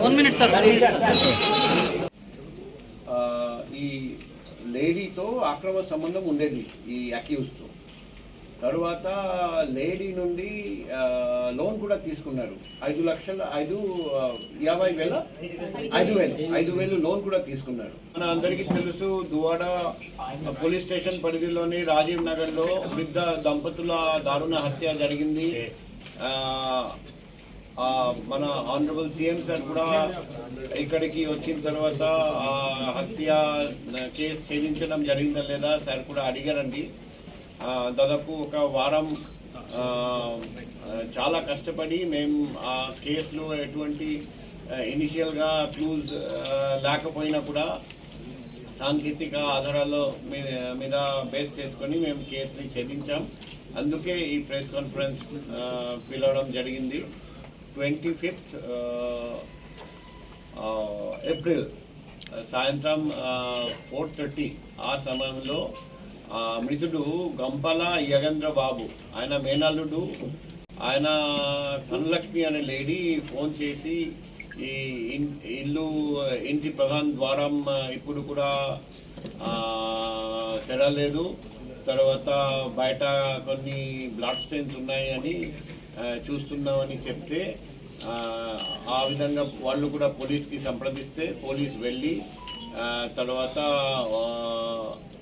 One minute sir ఆ, ఈ లేడీతో అక్రమ సంబంధం ఉండేది ఈ అక్యూజ్తో తరువాత లేడీ నుండి లోన్ కూడా తీసుకున్నారు. ఐదు లక్షల ఐదు యాభై వేల ఐదు వేలు ఐదు వేలు లోన్ కూడా తీసుకున్నారు. మన అందరికీ తెలుసు దువాడ పోలీస్ స్టేషన్ పరిధిలోని రాజీవ్ నగర్లో వృద్ధ దంపతుల దారుణ హత్య జరిగింది. మన ఆనరబుల్ సీఎం సార్ కూడా ఇక్కడికి వచ్చిన తర్వాత ఆ హత్య కేసు ఛేదించడం జరిగిందా లేదా సార్ కూడా అడిగారండి. దాదాపు ఒక వారం చాలా కష్టపడి మేము ఆ కేసులో ఎటువంటి ఇనిషియల్గా క్లూజ్ లేకపోయినా కూడా సాంకేతిక ఆధారాల మీద మీద బేస్ చేసుకొని మేము కేసుని ఛేదించాం. అందుకే ఈ ప్రెస్ కాన్ఫరెన్స్ పిలవడం జరిగింది. ట్వంటీ ఫిఫ్త్ ఏప్రిల్ సాయంత్రం ఫోర్ థర్టీ ఆ సమయంలో మృతుడు గంపల యగేంద్ర బాబు ఆయన మేనల్లుడు. ఆయన ధనలక్ష్మి అనే లేడీ ఫోన్ చేసి ఈ ఇన్- ఇల్లు ఇంటి ప్రధాన ద్వారం ఇప్పుడు కూడా తెరలేదు. తర్వాత బయట కొన్ని బ్లడ్ స్టెయిన్స్ ఉన్నాయి అని చూస్తున్నామని చెప్తే ఆ, విధంగా వాళ్ళు కూడా పోలీస్కి సంప్రదిస్తే పోలీస్ వెళ్ళి తర్వాత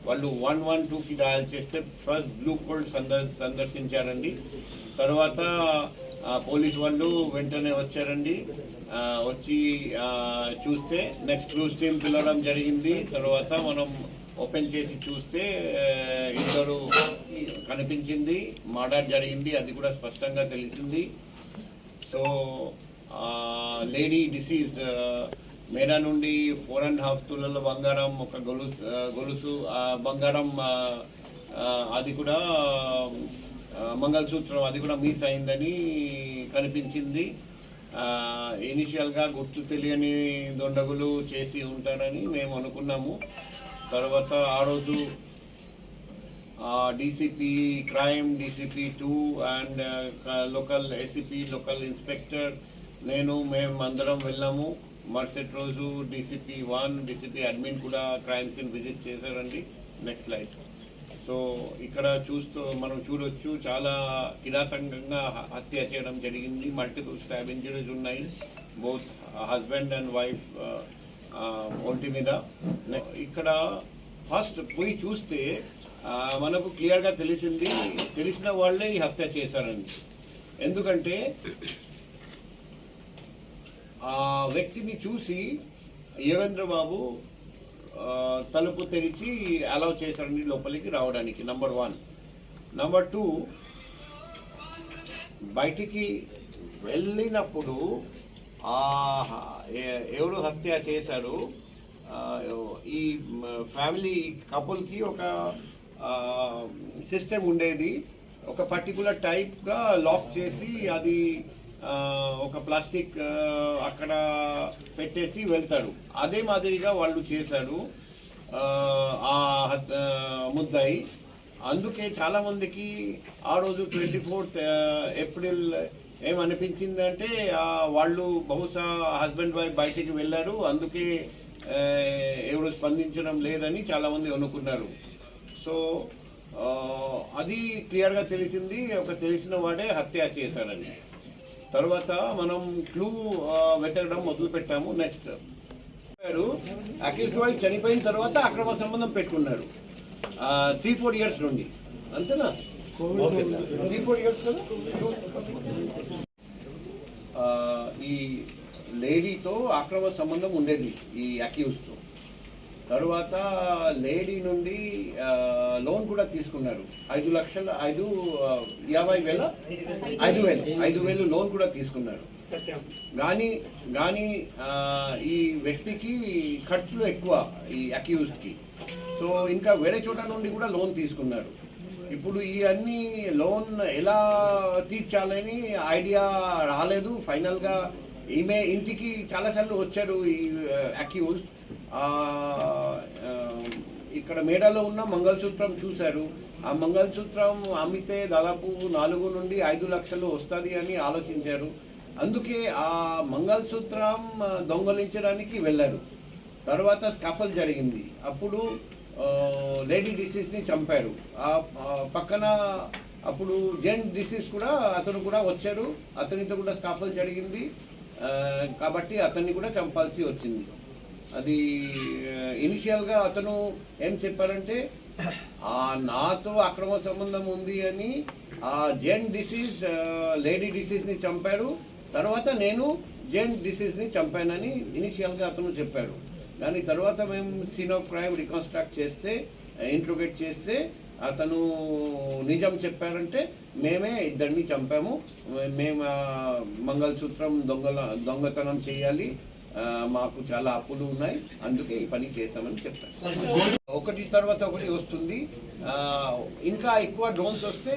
వాళ్ళు వన్ వన్ టూకి డయల్ చేస్తే ఫస్ట్ బ్లూ కోల్డ్ సందర్ సందర్శించారండి. తర్వాత పోలీస్ వాళ్ళు వెంటనే వచ్చారండి. వచ్చి చూస్తే నెక్స్ట్ క్రూజ్ టీమ్ పిలవడం జరిగింది. తర్వాత మనం ఓపెన్ చేసి చూస్తే ఇద్దరు కనిపించింది. మర్డర్ జరిగింది అది కూడా స్పష్టంగా తెలిసింది. సో లేడీ డిసీజ్డ్ మేడా నుండి ఫోర్ అండ్ హాఫ్ తులల బంగారం ఒక గొలుసు గొలుసు బంగారం అది కూడా మంగళసూత్రం అది కూడా మిస్ అయిందని కనిపించింది. ఇనిషియల్గా గుర్తు తెలియని దొండగులు చేసి ఉంటారని మేము అనుకున్నాము. తర్వాత ఆ రోజు DCP crime DCP two and local ACP local inspector నేను మేము అందరం వెళ్ళాము. మరుసటి రోజు డీసీపీ వన్ డీసీపీ అడ్మిన్ కూడా క్రైమ్ సీన్ విజిట్ చేశారండి. నెక్స్ట్ లైట్ సో ఇక్కడ చూస్తూ మనం చూడొచ్చు చాలా కిరాతకంగా హత్య చేయడం జరిగింది. మల్టిపుల్ స్టాబ్ ఇంజరీస్ ఉన్నాయి. బోత్ హస్బెండ్ అండ్ వైఫ్ ఒంటి మీద. ఇక్కడ ఫస్ట్ పోయి చూస్తే మనకు క్లియర్గా తెలిసింది తెలిసిన వాళ్ళే ఈ హత్య చేశారండి. ఎందుకంటే ఆ వ్యక్తిని చూసి యోగేంద్ర బాబు తలుపు తెరిచి అలౌ చేశారండి లోపలికి రావడానికి నంబర్ వన్ నంబర్ టూ బయటికి వెళ్ళినప్పుడు ఎవడు ఎవరు హత్య చేశారు? ఈ ఫ్యామిలీ కపుల్కి ఒక సిస్టమ్ ఉండేది. ఒక పర్టికులర్ టైప్గా లాక్ చేసి అది ఒక ప్లాస్టిక్ అక్కడ పెట్టేసి వెళ్తారు అదే మాదిరిగా వాళ్ళు చేశారు ఆ, ముద్దాయి. అందుకే చాలామందికి ఆ రోజు ట్వంటీ ఫోర్త్ ఏప్రిల్ ఏమనిపించిందంటే వాళ్ళు బహుశా హస్బెండ్ వైఫ్ బయటికి వెళ్ళారు. అందుకే ఎవరు స్పందించడం లేదని చాలామంది అనుకున్నారు. సో అది క్లియర్గా తెలిసింది. ఒక తెలిసిన వాడే హత్య చేశాడని. తర్వాత మనం క్లూ వెతకడం మొదలు పెట్టాము. నెక్స్ట్ అక్యూజ్ వైఫ్ చనిపోయిన తర్వాత అక్రమ సంబంధం పెట్టుకున్నారు. త్రీ ఫోర్ ఇయర్స్ నుండి. అంతేనా? త్రీ ఫోర్ ఇయర్స్ కదా? ఈ లేడీతో అక్రమ సంబంధం ఉండేది ఈ అక్యూజ్తో తరువాత లేడీ నుండి లోన్ కూడా తీసుకున్నారు. ఐదు లక్షల ఐదు యాభై వేల ఐదు వేలు ఐదు వేలు లోన్ కూడా తీసుకున్నారు. కానీ కానీ ఈ వ్యక్తికి ఖర్చులు ఎక్కువ ఈ అక్యూజ్కి సో ఇంకా వేరే చోట నుండి కూడా లోన్ తీసుకున్నారు. ఇప్పుడు ఈ అన్ని లోన్ ఎలా తీర్చాలని ఐడియా రాలేదు. ఫైనల్గా ఈమె ఇంటికి చాలాసార్లు వచ్చారు ఈ అక్యూజ్ ఇక్కడ మేడాలో ఉన్న మంగళసూత్రం చూశారు. ఆ మంగళసూత్రం అమ్మితే దాదాపు నాలుగు నుండి ఐదు లక్షలు వస్తుంది అని ఆలోచించారు. అందుకే ఆ మంగళసూత్రం దొంగలించడానికి వెళ్ళారు. తర్వాత స్కాఫల్ జరిగింది. అప్పుడు లేడీ డిసీజ్ని చంపారు. ఆ పక్కన అప్పుడు జెంట్ డిసీజ్ కూడా అతను కూడా వచ్చారు. అతనితో కూడా స్కాఫల్ జరిగింది. కాబట్టి అతన్ని కూడా చంపాల్సి వచ్చింది. అది ఇనిషియల్గా అతను ఏం చెప్పారంటే ఆ నాతో అక్రమ సంబంధం ఉంది అని ఆ జెన్ డిసీజ్ లేడీ డిసీజ్ని చంపారు తర్వాత నేను జెన్ డిసీజ్ని చంపానని ఇనిషియల్గా అతను చెప్పాడు. దాని తర్వాత మేము సీన్ ఆఫ్ క్రైమ్ రికన్స్ట్రక్ట్ చేస్తే ఇంట్రోగేట్ చేస్తే అతను నిజం చెప్పారంటే మేమే ఇద్దరిని చంపాము. మేము మంగళసూత్రం దొంగల దొంగతనం చేయాలి మాకు చాలా అప్పులు ఉన్నాయి. అందుకే ఈ పని చేస్తామని చెప్తాను ఒకటి తర్వాత ఒకటి వస్తుంది. ఇంకా ఎక్కువ డ్రోన్స్ వస్తే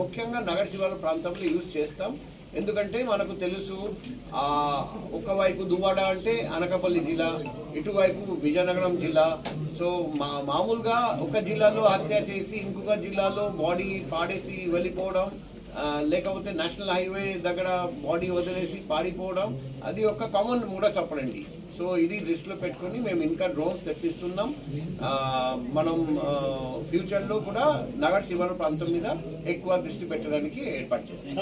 ముఖ్యంగా నగర శివారు ప్రాంతంలో యూజ్ చేస్తాం. ఎందుకంటే మనకు తెలుసు ఒకవైపు దువ్వాడ అంటే అనకాపల్లి జిల్లా ఇటువైపు విజయనగరం జిల్లా. సో మా మామూలుగా ఒక జిల్లాలో హత్య చేసి ఇంకొక జిల్లాలో బాడీ పాడేసి వెళ్ళిపోవడం లేకపోతే నేషనల్ హైవే దగ్గర బాడీ వదిలేసి పాడిపోవడం అది ఒక కామన్ కూడా అప్పుడండి సో ఇది దృష్టిలో పెట్టుకొని మేము ఇంకా డ్రోన్స్ తెప్పిస్తున్నాం. మనం ఫ్యూచర్లో కూడా నగర్ శివర ప్రాంతం మీద ఎక్కువ దృష్టి పెట్టడానికి ఏర్పాటు చేస్తాం.